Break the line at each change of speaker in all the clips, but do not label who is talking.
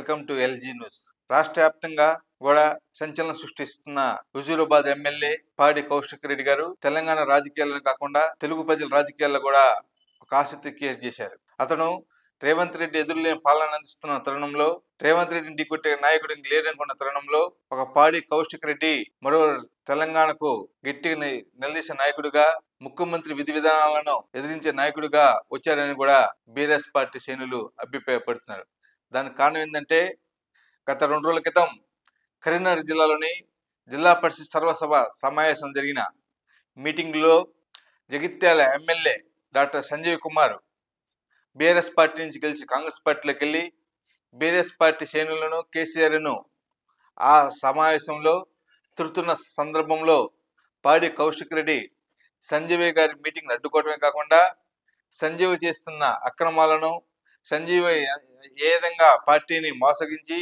Welcome to LG news. రాష్ట్ర వ్యాప్తంగా కూడా సంచలనం సృష్టిస్తున్న హుజూరాబాద్ ఎమ్మెల్యే పాడి కౌశిక్ రెడ్డి గారు తెలంగాణ రాజకీయాలను కాకుండా తెలుగు ప్రజల రాజకీయాల్లో కూడా ఒక ఆసక్తి క్రియేట్ చేశారు. అతను రేవంత్ రెడ్డి ఎదురులేని పాలన అందిస్తున్న తరుణంలో రేవంత్ రెడ్డిని ఢీకొట్టే నాయకుడు లేరనుకున్న తరుణంలో ఒక పాడి కౌశిక్ రెడ్డి మరో తెలంగాణకు గట్టిగా నిలదీసే నాయకుడిగా ముఖ్యమంత్రి విధి విధానాలను ఎదిరించే నాయకుడిగా వచ్చారని కూడా బీఆర్ఎస్ పార్టీ శ్రేణులు అభిప్రాయపడుతున్నారు. దానికి కారణం ఏంటంటే గత రెండు రోజుల క్రితం కరీంనగర్ జిల్లాలోని జిల్లా పరిషత్ సర్వసభ సమావేశం జరిగిన మీటింగ్లో Jagtial MLA doctor Sanjay Kumar BRS party నుంచి గెలిచి కాంగ్రెస్ పార్టీలోకి వెళ్ళి బీఆర్ఎస్ పార్టీ శ్రేణులను కేసీఆర్ను ఆ సమావేశంలో తిరుతున్న సందర్భంలో పాడి కౌశిక్ రెడ్డి సంజీవయ్య గారి మీటింగ్ అడ్డుకోవడమే కాకుండా సంజీవ్ చేస్తున్న అక్రమాలను సంజీవ్ ఏ విధంగా పార్టీని మోసగించి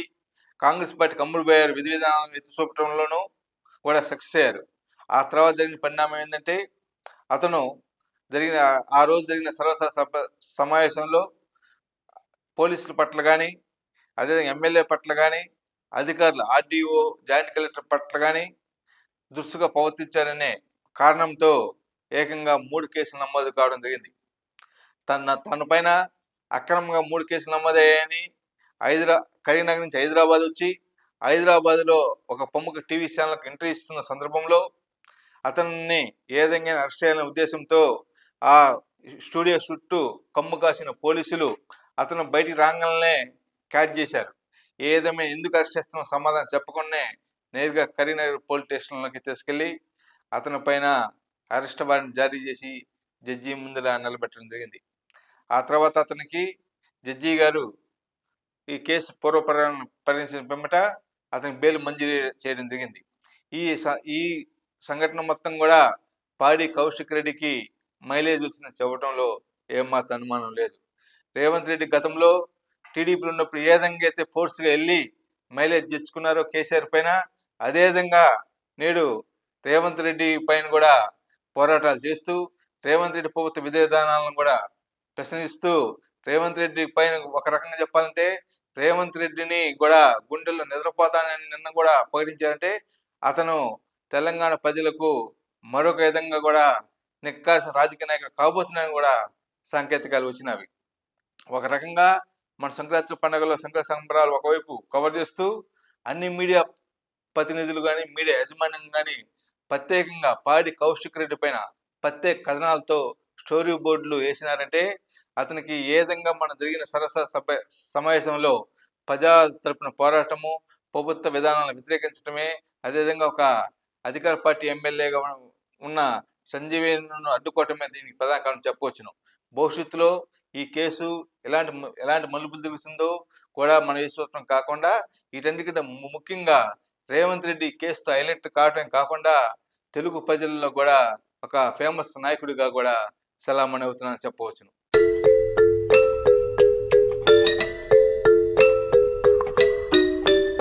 కాంగ్రెస్ పార్టీ కమ్ముడు పోయారు విధి విధానాలను ఎత్తి చూపటంలోనూ కూడా సక్సెస్ అయ్యారు. ఆ తర్వాత జరిగిన పరిణామం ఏంటంటే అతను జరిగిన ఆ రోజు జరిగిన సర్వసభ సభ సమావేశంలో పోలీసుల పట్ల కానీ అదేవిధంగా ఎమ్మెల్యే పట్ల కానీ అధికారులు ఆర్డీఓ జాయింట్ కలెక్టర్ పట్ల కానీ దురుసుగా ప్రవర్తించారనే కారణంతో ఏకంగా మూడు కేసులు నమోదు కావడం జరిగింది. తన తన పైన అక్రమంగా మూడు కేసులు నమోదయ్యాయని హైదరా కరీంనగర్ నుంచి హైదరాబాద్ వచ్చి హైదరాబాద్లో ఒక ప్రముఖ టీవీ ఛానల్కి ఎంట్రీ ఇస్తున్న సందర్భంలో అతన్ని ఏ విధంగా అరెస్ట్ చేయాలనే ఉద్దేశంతో ఆ స్టూడియో చుట్టూ కమ్ము కాసిన పోలీసులు అతను బయటికి రాగానే క్యాచ్ చేశారు. ఏ విధమైన ఎందుకు అరెస్ట్ చేస్తున్న సమాధానం చెప్పకుండానే నేరుగా కరీంనగర్ పోలీస్ స్టేషన్లోకి తీసుకెళ్ళి అతని పైన అరెస్ట్ వారెంట్ జారీ చేసి జడ్జి ముందర నిలబెట్టడం జరిగింది. ఆ తర్వాత అతనికి జడ్జి గారు ఈ కేసు పూర్వ పరి- పరిగణించిన పిమ్మట అతనికి బెయిల్ మంజూరు చేయడం జరిగింది. ఈ స- ఈ సంఘటన మొత్తం కూడా పాడి కౌశిక్ రెడ్డికి మైలేజ్ వచ్చిన చెప్పడంలో ఏమాత్రం అనుమానం లేదు. రేవంత్ రెడ్డి గతంలో టీడీపీలో ఉన్నప్పుడు ఏ విధంగా అయితే ఫోర్స్గా వెళ్ళి మైలేజ్ తెచ్చుకున్నారో కేసీఆర్ పైన అదే విధంగా నేడు రేవంత్ రెడ్డి పైన కూడా పోరాటాలు చేస్తూ రేవంత్ రెడ్డి ప్రభుత్వ విధి విధానాలను కూడా ప్రశ్నిస్తూ రేవంత్ రెడ్డి పైన ఒక రకంగా చెప్పాలంటే రేవంత్ రెడ్డిని కూడా గుండెల్లో నిద్రపోతానని నిన్న కూడా ప్రకటించారంటే అతను తెలంగాణ ప్రజలకు మరొక విధంగా కూడా నిక్కాల్సిన రాజకీయ నాయకుడు కాబోతున్నాయని కూడా సాంకేతికాలు వచ్చినవి. ఒక రకంగా మన సంక్రాంతి పండుగలో సంక్రాంతి సంబరాలు ఒకవైపు కవర్ చేస్తూ అన్ని మీడియా ప్రతినిధులు కానీ మీడియా యాజమాన్యం కానీ ప్రత్యేకంగా పాడి కౌశిక్ రెడ్డి పైన ప్రత్యేక కథనాలతో స్టోరీ బోర్డులు వేసినారంటే అతనికి ఏ విధంగా మన జరిగిన సరస సభ సమావేశంలో ప్రజా తరపున పోరాటము ప్రభుత్వ విధానాలను వ్యతిరేకించడమే అదేవిధంగా ఒక అధికార పార్టీ ఎమ్మెల్యేగా ఉన్న సంజీవేను అడ్డుకోవటమే దీనికి ప్రధాన కారణం చెప్పవచ్చును. భవిష్యత్తులో ఈ కేసు ఎలాంటి ఎలాంటి మలుపులు తిరుగుతుందో కూడా మనం చూడటం కాకుండా వీటన్నిటికంటే ముఖ్యంగా రేవంత్ రెడ్డి కేసుతో హైలైట్ కావటం కాకుండా తెలుగు ప్రజల్లో కూడా ఒక ఫేమస్ నాయకుడిగా కూడా సలామణి అవుతున్నానని చెప్పవచ్చును.